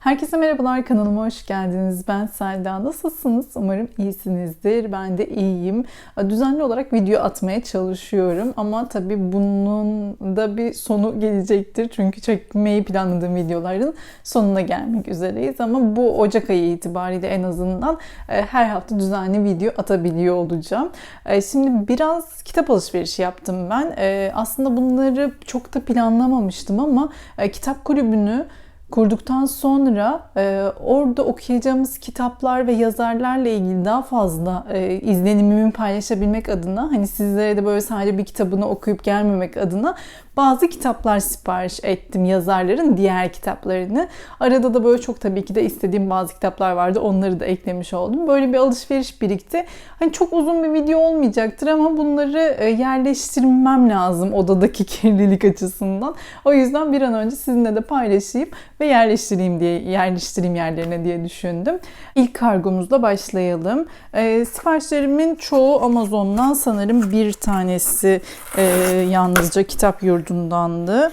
Herkese merhabalar kanalıma hoş geldiniz. Ben Selda. Nasılsınız? Umarım iyisinizdir. Ben de iyiyim. Düzenli olarak video atmaya çalışıyorum ama tabii bunun da bir sonu gelecektir. Çünkü çekmeyi planladığım videoların sonuna gelmek üzereyiz ama bu Ocak ayı itibariyle en azından e, her hafta düzenli video atabiliyor olacağım. E, şimdi biraz kitap alışverişi yaptım ben. E, aslında bunları çok da planlamamıştım ama kitap kulübünü kurduktan sonra e, orada okuyacağımız kitaplar ve yazarlarla ilgili daha fazla e, izlenimimi paylaşabilmek adına hani sizlere de böyle sadece bir kitabını okuyup gelmemek adına bazı kitaplar sipariş ettim yazarların diğer kitaplarını. Arada da böyle çok tabii ki de istediğim bazı kitaplar vardı. Onları da eklemiş oldum. Böyle bir alışveriş birikti. Hani çok uzun bir video olmayacaktır ama bunları e, yerleştirmem lazım odadaki kirlilik açısından. O yüzden bir an önce sizinle de paylaşayım ve yerleştireyim diye yerleştireyim yerlerine diye düşündüm. İlk kargomuzla başlayalım. E, siparişlerimin çoğu Amazon'dan sanırım bir tanesi e, yalnızca kitap yurdu yurdundandı.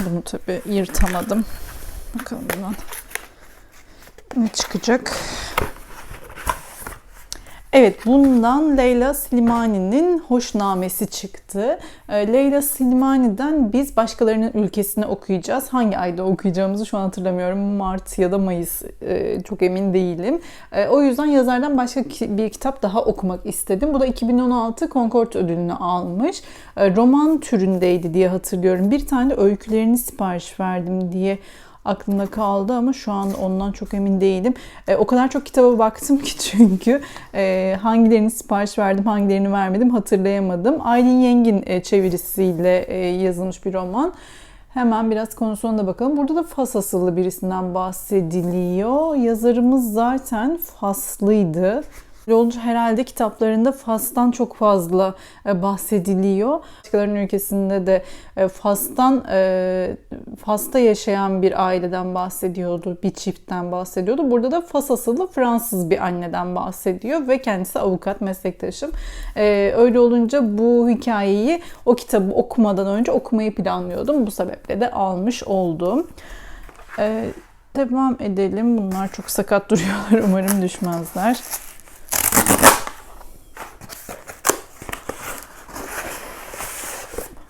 Bunu tabi yırtamadım. Bakalım bundan ne çıkacak. Evet bundan Leyla Slimani'nin hoşnamesi çıktı. Ee, Leyla Slimani'den biz başkalarının ülkesini okuyacağız. Hangi ayda okuyacağımızı şu an hatırlamıyorum. Mart ya da Mayıs ee, çok emin değilim. Ee, o yüzden yazardan başka bir kitap daha okumak istedim. Bu da 2016 Concord ödülünü almış. Roman türündeydi diye hatırlıyorum. Bir tane öykülerini sipariş verdim diye aklımda kaldı ama şu an ondan çok emin değilim. E, o kadar çok kitaba baktım ki çünkü e, hangilerini sipariş verdim, hangilerini vermedim hatırlayamadım. Aylin Yengin e, çevirisiyle e, yazılmış bir roman. Hemen biraz konusuna da bakalım. Burada da Fas asıllı birisinden bahsediliyor. Yazarımız zaten Faslıydı. Yolcu herhalde kitaplarında Fas'tan çok fazla e, bahsediliyor. Başkalarının ülkesinde de e, Fas'tan e, Fas'ta yaşayan bir aileden bahsediyordu, bir çiftten bahsediyordu. Burada da Fas asıllı Fransız bir anneden bahsediyor ve kendisi avukat meslektaşım. Öyle olunca bu hikayeyi o kitabı okumadan önce okumayı planlıyordum. Bu sebeple de almış oldum. Devam edelim. Bunlar çok sakat duruyorlar. Umarım düşmezler.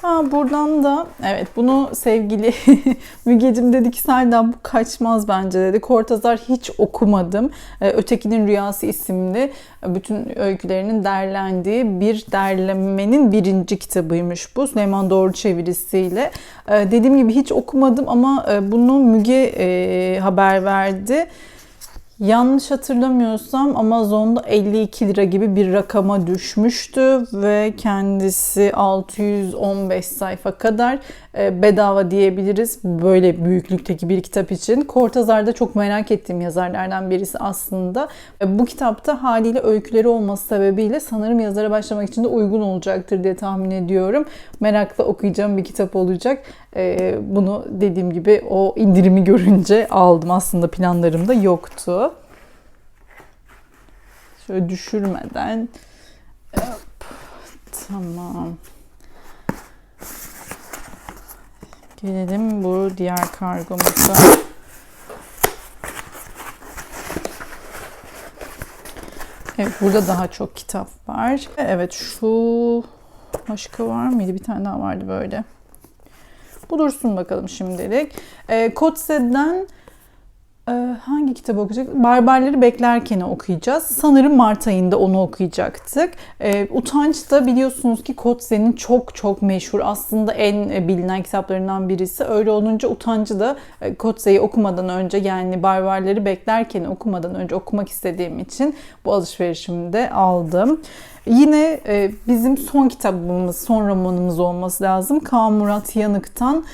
Ha buradan da evet bunu sevgili Mügecim dedi ki Selda bu kaçmaz bence dedi. Kortazar hiç okumadım. Ee, Ötekinin Rüyası isimli e, bütün öykülerinin derlendiği bir derlemenin birinci kitabıymış bu. Süleyman Doğru çevirisiyle. Ee, dediğim gibi hiç okumadım ama e, bunu Müge e, haber verdi. Yanlış hatırlamıyorsam Amazon'da 52 lira gibi bir rakama düşmüştü ve kendisi 615 sayfa kadar e, bedava diyebiliriz böyle büyüklükteki bir kitap için. Kortazar'da çok merak ettiğim yazarlardan birisi aslında. E, bu kitapta haliyle öyküleri olması sebebiyle sanırım yazara başlamak için de uygun olacaktır diye tahmin ediyorum. Merakla okuyacağım bir kitap olacak. E, bunu dediğim gibi o indirimi görünce aldım. Aslında planlarımda yoktu. Şöyle düşürmeden. Hop. Tamam. Gelelim bu diğer kargomuza. Evet burada daha çok kitap var. Evet şu başka var mıydı? Bir tane daha vardı böyle. Bu dursun bakalım şimdilik. E, ee, hangi kitabı okuyacak? Barbarları Beklerken'i okuyacağız. Sanırım Mart ayında onu okuyacaktık. Ee, Utanç da biliyorsunuz ki Kotze'nin çok çok meşhur aslında en e, bilinen kitaplarından birisi. Öyle olunca Utancı da e, Kotze'yi okumadan önce yani Barbarları Beklerken'i okumadan önce okumak istediğim için bu alışverişimde aldım. Yine e, bizim son kitabımız, son romanımız olması lazım. Kaan Murat Yanık'tan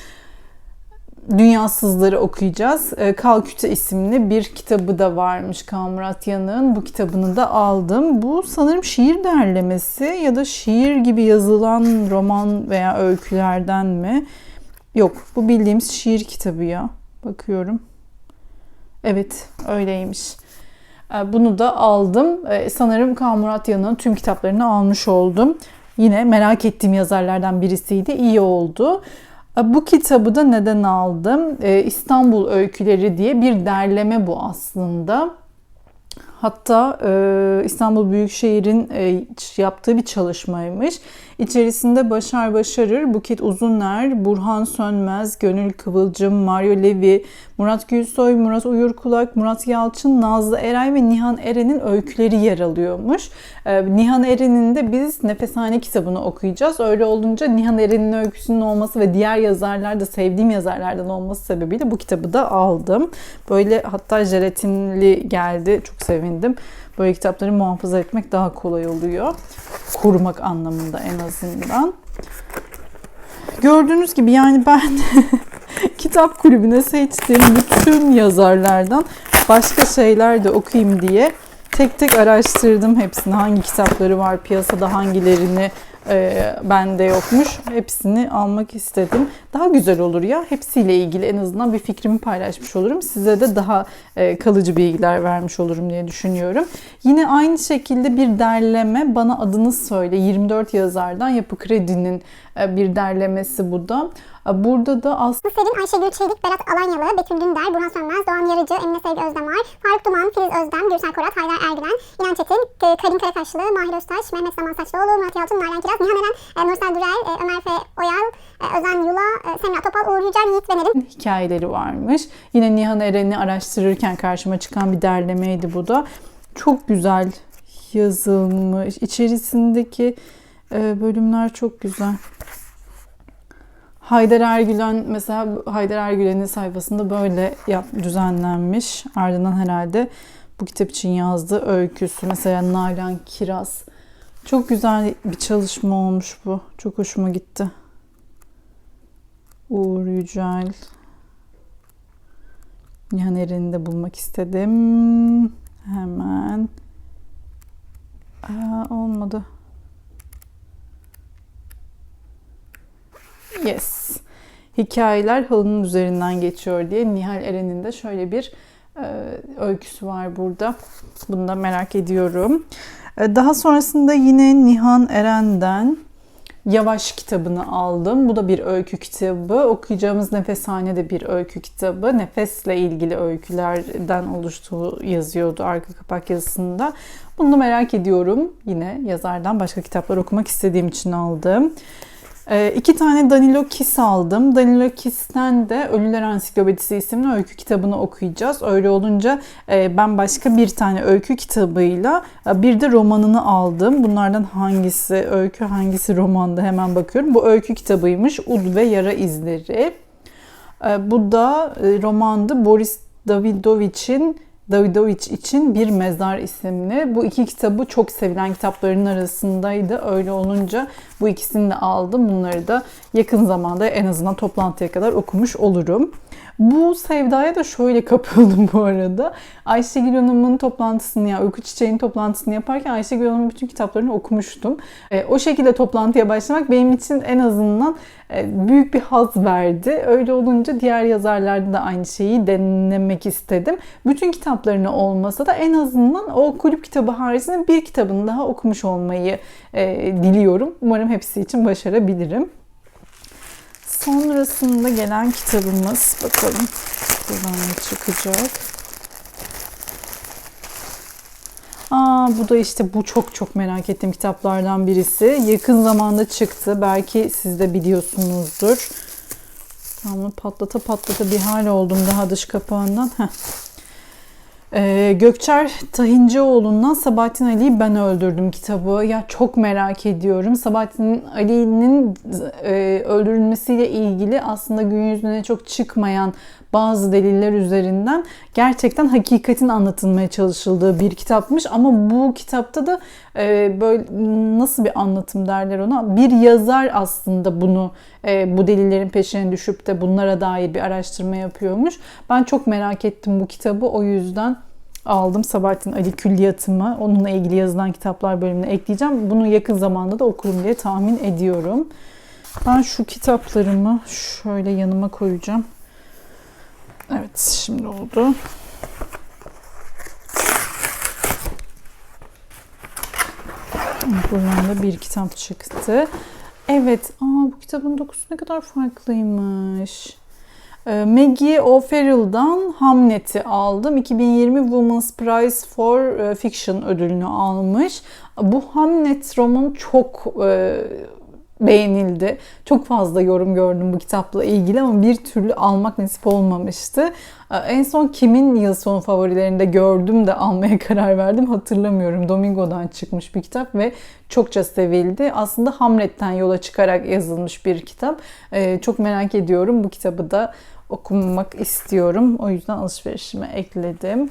Dünyasızları okuyacağız. E, Kalküte isimli bir kitabı da varmış Kaan Murat Yanık'ın. Bu kitabını da aldım. Bu sanırım şiir derlemesi ya da şiir gibi yazılan roman veya öykülerden mi? Yok bu bildiğimiz şiir kitabı ya. Bakıyorum. Evet öyleymiş. E, bunu da aldım. E, sanırım Kaan Murat Yanık'ın tüm kitaplarını almış oldum. Yine merak ettiğim yazarlardan birisiydi. İyi oldu. Bu kitabı da neden aldım? Ee, İstanbul Öyküleri diye bir derleme bu aslında. Hatta e, İstanbul Büyükşehir'in e, yaptığı bir çalışmaymış. İçerisinde Başar Başarır, Buket Uzuner, Burhan Sönmez, Gönül Kıvılcım, Mario Levi, Murat Gülsoy, Murat Uyurkulak, Murat Yalçın, Nazlı Eray ve Nihan Eren'in öyküleri yer alıyormuş. Ee, Nihan Eren'in de biz Nefeshane kitabını okuyacağız. Öyle olunca Nihan Eren'in öyküsünün olması ve diğer yazarlar da sevdiğim yazarlardan olması sebebiyle bu kitabı da aldım. Böyle hatta jelatinli geldi. Çok sevindim. Böyle kitapları muhafaza etmek daha kolay oluyor. Korumak anlamında en azından. Gördüğünüz gibi yani ben kitap kulübüne seçtiğim bütün yazarlardan başka şeyler de okuyayım diye tek tek araştırdım hepsini. Hangi kitapları var piyasada hangilerini e, bende yokmuş. Hepsini almak istedim. Daha güzel olur ya. Hepsiyle ilgili en azından bir fikrimi paylaşmış olurum. Size de daha e, kalıcı bilgiler vermiş olurum diye düşünüyorum. Yine aynı şekilde bir derleme bana adını söyle 24 yazardan Yapı Kredi'nin e, bir derlemesi bu da. Burada da aslında Selim, Ayşegül Çelik, Berat Alanyalı, Betül Dündar, Burhan Sönmez, Doğan Yarıcı, Emine Sevgi Özdemir, Faruk Duman, Filiz Özdem, Gürsel Korat, Haydar Ergüven, İnan Çetin, K- Karim Karakaşlı, Mahir Öztaş, Mehmet Zaman Saçlıoğlu, Murat Yalçın, Nalan Kiraz, Nihan Eren, e, Nursel Dürel, e, Ömer F. Oyal, e, Özen Yula, Semra Topal, Uğur Yücel, Yiğit ve Nedim hikayeleri varmış. Yine Nihan Eren'i araştırırken karşıma çıkan bir derlemeydi bu da. Çok güzel yazılmış. İçerisindeki bölümler çok güzel. Haydar Ergülen mesela Haydar Ergülen'in sayfasında böyle yap, düzenlenmiş. Ardından herhalde bu kitap için yazdığı öyküsü. Mesela Nalan Kiraz. Çok güzel bir çalışma olmuş bu. Çok hoşuma gitti. Uğur Yücel. Nihan Eren'i de bulmak istedim. Hemen. Aa, olmadı. Yes. Hikayeler halının üzerinden geçiyor diye Nihal Eren'in de şöyle bir e, öyküsü var burada. Bunu da merak ediyorum. E, daha sonrasında yine Nihan Eren'den Yavaş kitabını aldım. Bu da bir öykü kitabı. Okuyacağımız Nefeshane de bir öykü kitabı. Nefesle ilgili öykülerden oluştuğu yazıyordu arka kapak yazısında. Bunu merak ediyorum. Yine yazardan başka kitaplar okumak istediğim için aldım. Ee, iki tane Danilo Kiss aldım. Danilo Kiss'ten de Ölüler Ansiklopedisi isimli öykü kitabını okuyacağız. Öyle olunca e, ben başka bir tane öykü kitabıyla e, bir de romanını aldım. Bunlardan hangisi öykü hangisi romanda hemen bakıyorum. Bu öykü kitabıymış. Ud ve Yara İzleri. E, bu da e, romandı Boris Davidovic'in Davidovich için Bir Mezar isimli. Bu iki kitabı çok sevilen kitapların arasındaydı. Öyle olunca bu ikisini de aldım. Bunları da yakın zamanda en azından toplantıya kadar okumuş olurum. Bu sevdaya da şöyle kapıldım bu arada. Ayşegül Hanım'ın toplantısını ya Uyku Çiçeği'nin toplantısını yaparken Ayşegül Hanım'ın bütün kitaplarını okumuştum. E, o şekilde toplantıya başlamak benim için en azından e, büyük bir haz verdi. Öyle olunca diğer yazarlarda da aynı şeyi denemek istedim. Bütün kitaplarını olmasa da en azından o kulüp kitabı haricinde bir kitabını daha okumuş olmayı e, diliyorum. Umarım hepsi için başarabilirim. Sonrasında gelen kitabımız bakalım buradan ne çıkacak. Aa, bu da işte bu çok çok merak ettiğim kitaplardan birisi. Yakın zamanda çıktı. Belki siz de biliyorsunuzdur. Ama patlata patlata bir hal oldum daha dış kapağından. Heh. Ee, Gökçer Tahincioğlu'ndan Sabahattin Ali'yi ben öldürdüm kitabı. Ya çok merak ediyorum. Sabahattin Ali'nin e, öldürülmesiyle ilgili aslında gün yüzüne çok çıkmayan bazı deliller üzerinden gerçekten hakikatin anlatılmaya çalışıldığı bir kitapmış. Ama bu kitapta da e, böyle nasıl bir anlatım derler ona? Bir yazar aslında bunu e, bu delillerin peşine düşüp de bunlara dair bir araştırma yapıyormuş. Ben çok merak ettim bu kitabı. O yüzden aldım Sabahattin Ali Külliyatıma. Onunla ilgili yazılan kitaplar bölümüne ekleyeceğim. Bunu yakın zamanda da okurum diye tahmin ediyorum. Ben şu kitaplarımı şöyle yanıma koyacağım. Evet şimdi oldu. Buradan da bir kitap çıktı. Evet, aa, bu kitabın dokusu ne kadar farklıymış. Ee, Maggie O'Farrell'dan Hamlet'i aldım. 2020 Women's Prize for e, Fiction ödülünü almış. Bu Hamlet romanı çok e, beğenildi. Çok fazla yorum gördüm bu kitapla ilgili ama bir türlü almak nasip olmamıştı. Ee, En son kimin yıl sonu favorilerinde gördüm de almaya karar verdim hatırlamıyorum. Domingo'dan çıkmış bir kitap ve çokça sevildi. Aslında Hamlet'ten yola çıkarak yazılmış bir kitap. Ee, Çok merak ediyorum. Bu kitabı da okumak istiyorum. O yüzden alışverişime ekledim.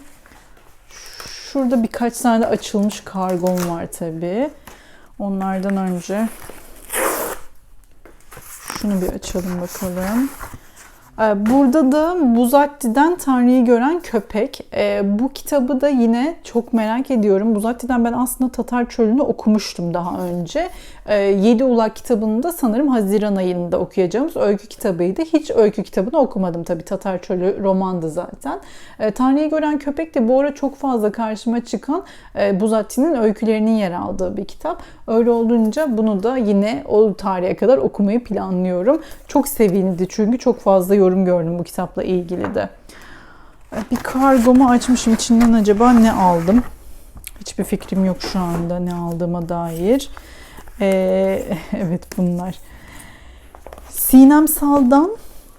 Şurada birkaç tane de açılmış kargom var tabii. Onlardan önce şunu bir açalım bakalım. Ee, Burada da Buzatti'den Tanrı'yı gören köpek. Ee, Bu kitabı da yine çok merak ediyorum. Buzatti'den ben aslında Tatar Çölü'nü okumuştum daha önce. Ee, Yedi Ulak kitabını da sanırım Haziran ayında okuyacağımız öykü kitabıydı. Hiç öykü kitabını okumadım tabii. Tatar Çölü romandı zaten. Tanrı'yı gören köpek de bu ara çok fazla karşıma çıkan e, Buzatti'nin öykülerinin yer aldığı bir kitap. Öyle olunca bunu da yine o tarihe kadar okumayı planlıyorum. Çok sevildi çünkü çok fazla yorum gördüm bu kitapla ilgili de. Bir kargomu açmışım. İçinden acaba ne aldım? Hiçbir fikrim yok şu anda ne aldığıma dair. Ee, evet bunlar. Sinem Sal'dan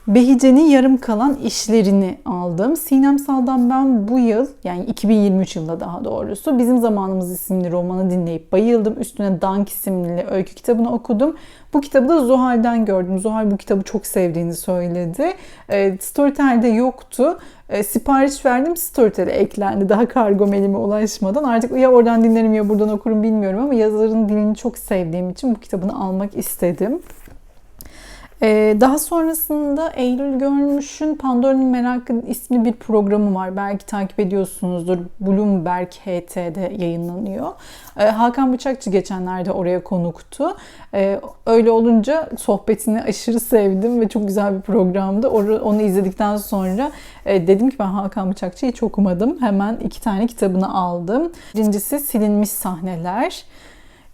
Behice'nin yarım kalan işlerini aldım. Sinem Sal'dan ben bu yıl yani 2023 yılında daha doğrusu Bizim Zamanımız isimli romanı dinleyip bayıldım. Üstüne Dank isimli öykü kitabını okudum. Bu kitabı da Zuhal'den gördüm. Zuhal bu kitabı çok sevdiğini söyledi. E, Storytel'de yoktu. E, sipariş verdim Storytel'e eklendi. Daha kargom elime ulaşmadan. Artık ya oradan dinlerim ya buradan okurum bilmiyorum ama yazarın dilini çok sevdiğim için bu kitabını almak istedim. Ee, daha sonrasında Eylül Görmüş'ün Pandora'nın Merakı ismli bir programı var. Belki takip ediyorsunuzdur. Bloomberg HT'de yayınlanıyor. Ee, Hakan Bıçakçı geçenlerde oraya konuktu. Ee, öyle olunca sohbetini aşırı sevdim ve çok güzel bir programdı. Onu izledikten sonra e, dedim ki ben Hakan Bıçakçı'yı hiç okumadım. Hemen iki tane kitabını aldım. Birincisi Silinmiş Sahneler.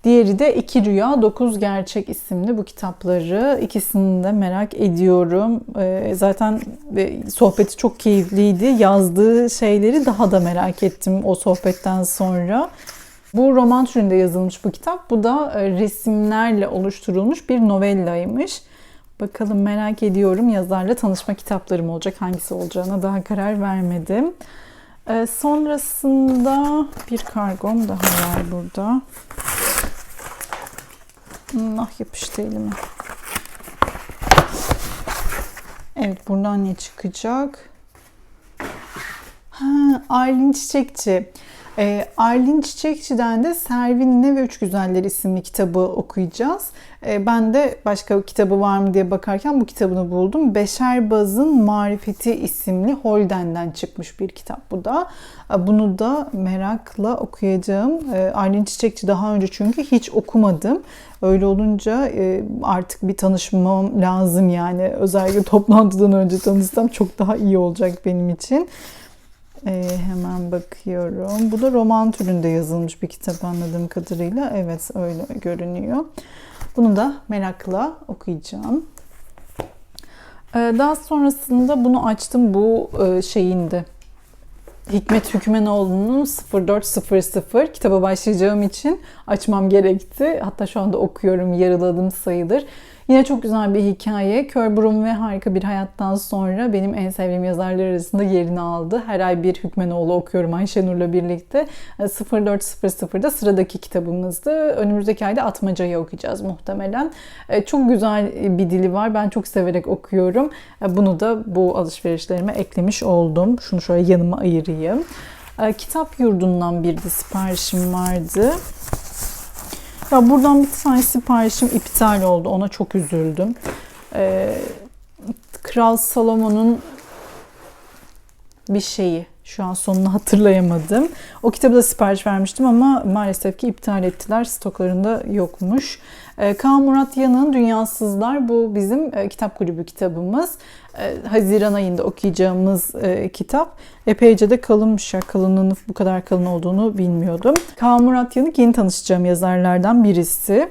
Diğeri de İki Rüya Dokuz Gerçek isimli bu kitapları. İkisini de merak ediyorum. Ee, zaten e, sohbeti çok keyifliydi. Yazdığı şeyleri daha da merak ettim o sohbetten sonra. Bu roman türünde yazılmış bu kitap. Bu da e, resimlerle oluşturulmuş bir novellaymış. Bakalım merak ediyorum. Yazarla tanışma kitaplarım olacak. Hangisi olacağına daha karar vermedim. Ee, sonrasında bir kargom daha var burada. Allah yapıştı elime. Evet buradan ne çıkacak? Ha, Arlin Çiçekçi. Ee, Arlin Çiçekçi'den de Servin'le ve Üç Güzeller isimli kitabı okuyacağız. Ee, ben de başka kitabı var mı diye bakarken bu kitabını buldum. Beşerbaz'ın Marifeti isimli Holden'den çıkmış bir kitap bu da. Ee, Bunu da merakla okuyacağım. Ee, Arlin Çiçekçi daha önce çünkü hiç okumadım. Öyle olunca e, artık bir tanışmam lazım yani. Özellikle toplantıdan önce tanışsam çok daha iyi olacak benim için. Ee, hemen bakıyorum. Bu da roman türünde yazılmış bir kitap anladığım kadarıyla. Evet öyle görünüyor. Bunu da merakla okuyacağım. Ee, daha sonrasında bunu açtım. Bu e, şeyindi. Hikmet Hükmenoğlu'nun 0400 kitaba başlayacağım için açmam gerekti. Hatta şu anda okuyorum, yarıladım sayılır. Yine çok güzel bir hikaye. Kör Burun ve Harika Bir Hayattan sonra benim en sevdiğim yazarlar arasında yerini aldı. Her ay bir Hükmenoğlu okuyorum Ayşenur'la birlikte. 0400'da sıradaki kitabımızdı. Önümüzdeki ayda Atmaca'yı okuyacağız muhtemelen. E, Çok güzel bir dili var. Ben çok severek okuyorum. E, Bunu da bu alışverişlerime eklemiş oldum. Şunu şöyle yanıma ayırayım. E, Kitap yurdundan bir de siparişim vardı. Ya buradan bir tane siparişim iptal oldu. Ona çok üzüldüm. Ee, Kral Salomon'un bir şeyi. Şu an sonunu hatırlayamadım. O kitabı da sipariş vermiştim ama maalesef ki iptal ettiler. Stoklarında yokmuş. Ee, Kaan Murat Yanık'ın Dünyasızlar bu bizim e, kitap kulübü kitabımız. Ee, Haziran ayında okuyacağımız e, kitap. Epeyce de kalınmış ya. Kalınlığının bu kadar kalın olduğunu bilmiyordum. Kaan Murat Yanık yeni tanışacağım yazarlardan birisi.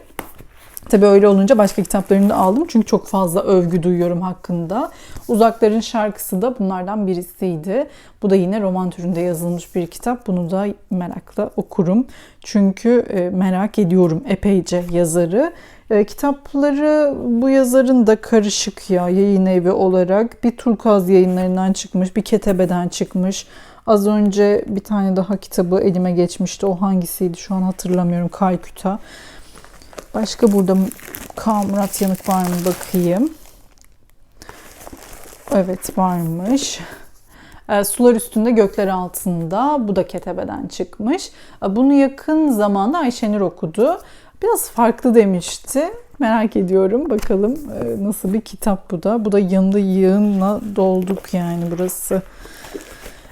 Tabii öyle olunca başka kitaplarını da aldım. Çünkü çok fazla övgü duyuyorum hakkında. Uzakların şarkısı da bunlardan birisiydi. Bu da yine roman türünde yazılmış bir kitap. Bunu da merakla okurum. Çünkü e, merak ediyorum epeyce yazarı. E, kitapları bu yazarın da karışık ya yayın evi olarak. Bir Turkuaz yayınlarından çıkmış, bir Ketebe'den çıkmış. Az önce bir tane daha kitabı elime geçmişti. O hangisiydi şu an hatırlamıyorum. Kalküta. Başka burada K. Murat Yanık var mı bakayım. Evet varmış. E, Sular üstünde gökler altında. Bu da Ketebe'den çıkmış. E, Bunu yakın zamanda Ayşenur okudu. Biraz farklı demişti. Merak ediyorum. Bakalım e, nasıl bir kitap bu da. Bu da yanında yığınla dolduk yani burası.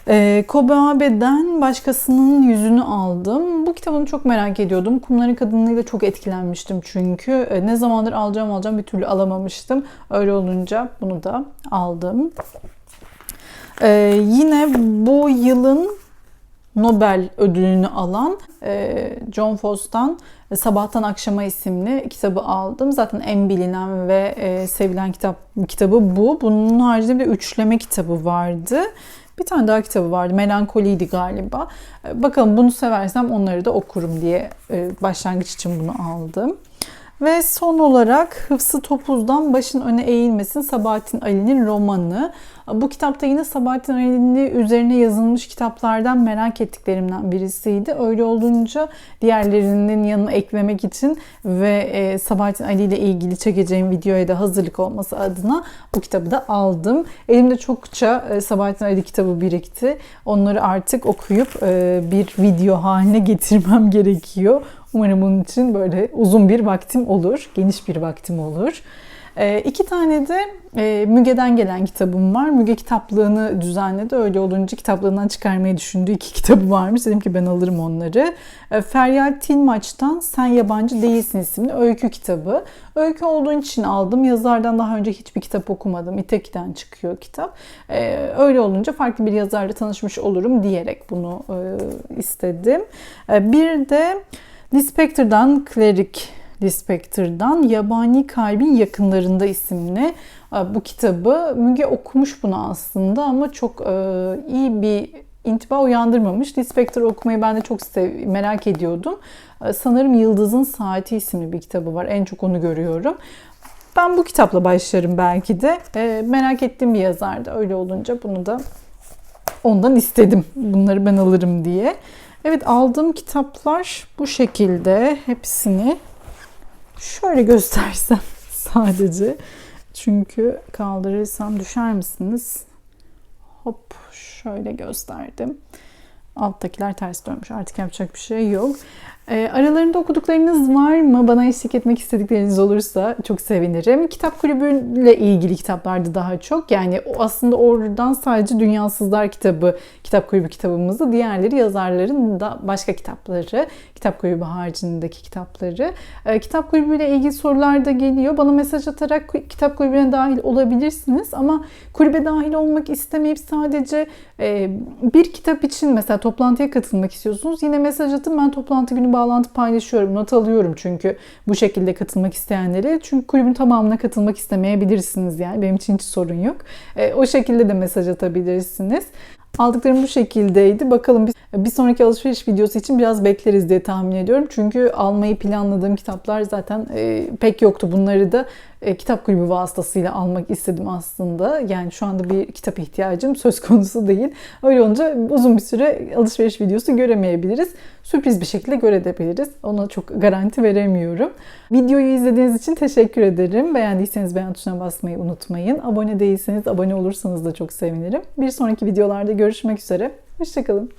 E, Kobe Abe'den başkasının yüzünü aldım. Bu kitabını çok merak ediyordum. Kumların Kadınlığı'yla çok etkilenmiştim çünkü. E, ne zamandır alacağım alacağım bir türlü alamamıştım. Öyle olunca bunu da aldım. E, yine bu yılın Nobel ödülünü alan e, John Fosse'tan Sabahtan Akşama isimli kitabı aldım. Zaten en bilinen ve e, sevilen kitap kitabı bu. Bunun haricinde bir üçleme kitabı vardı. Bir tane daha kitabı vardı. Melankoliydi galiba. E, Bakalım bunu seversem onları da okurum diye e, başlangıç için bunu aldım. Ve son olarak Hıfzı Topuz'dan Başın Öne Eğilmesin Sabahattin Ali'nin romanı. Bu kitapta yine Sabahattin Ali üzerine yazılmış kitaplardan merak ettiklerimden birisiydi. Öyle olunca diğerlerinin yanına eklemek için ve e, Sabahattin Ali ile ilgili çekeceğim videoya da hazırlık olması adına bu kitabı da aldım. Elimde çokça e, Sabahattin Ali kitabı birikti. Onları artık okuyup e, bir video haline getirmem gerekiyor. Umarım bunun için böyle uzun bir vaktim olur, geniş bir vaktim olur. E, iki tane de e, Müge'den gelen kitabım var. Müge kitaplığını düzenledi. Öyle olunca kitaplığından çıkarmayı düşündüğü iki kitabı varmış. Dedim ki ben alırım onları. E, Feryal Tilmaç'tan Sen Yabancı Değilsin isimli öykü kitabı. Öykü olduğu için aldım. Yazardan daha önce hiçbir kitap okumadım. İteki'den çıkıyor kitap. E, öyle olunca farklı bir yazarla tanışmış olurum diyerek bunu e, istedim. E, bir de Lispector'dan Cleric Lispector'dan Yabani Kalbin Yakınlarında isimli e, bu kitabı. Müge okumuş bunu aslında ama çok e, iyi bir intiba uyandırmamış. Lispector okumayı ben de çok sev merak ediyordum. E, Sanırım Yıldız'ın Saati isimli bir kitabı var. En çok onu görüyorum. Ben bu kitapla başlarım belki de. Merak ettiğim bir yazardı. Öyle olunca bunu da ondan istedim. Bunları ben alırım diye. Evet aldığım kitaplar bu şekilde. Hepsini şöyle göstersem sadece. Çünkü kaldırırsam düşer misiniz? Hop şöyle gösterdim. Alttakiler ters dönmüş. Artık yapacak bir şey yok. E, aralarında okuduklarınız var mı? Bana eşlik etmek istedikleriniz olursa çok sevinirim. Kitap kulübüyle ilgili kitaplardı daha çok. Yani aslında oradan sadece Dünyasızlar kitabı, kitap kulübü kitabımızdı. Diğerleri yazarların da başka kitapları, kitap kulübü haricindeki kitapları. E, kitap kulübüyle ilgili sorular da geliyor. Bana mesaj atarak kitap kulübüne dahil olabilirsiniz. Ama kulübe dahil olmak istemeyip sadece e, bir kitap için mesela toplantıya katılmak istiyorsunuz. Yine mesaj atın ben toplantı günü bağlantı paylaşıyorum. Not alıyorum çünkü bu şekilde katılmak isteyenlere. Çünkü kulübün tamamına katılmak istemeyebilirsiniz yani. Benim için hiç sorun yok. E, o şekilde de mesaj atabilirsiniz. Aldıklarım bu şekildeydi. Bakalım bir, bir sonraki alışveriş videosu için biraz bekleriz diye tahmin ediyorum. Çünkü almayı planladığım kitaplar zaten e, pek yoktu. Bunları da e, kitap kulübü vasıtasıyla almak istedim aslında. Yani şu anda bir kitap ihtiyacım söz konusu değil. Öyle olunca uzun bir süre alışveriş videosu göremeyebiliriz. Sürpriz bir şekilde görebiliriz. Ona çok garanti veremiyorum. Videoyu izlediğiniz için teşekkür ederim. Beğendiyseniz beğen tuşuna basmayı unutmayın. Abone değilseniz abone olursanız da çok sevinirim. Bir sonraki videolarda görüşmek üzere. Hoşçakalın.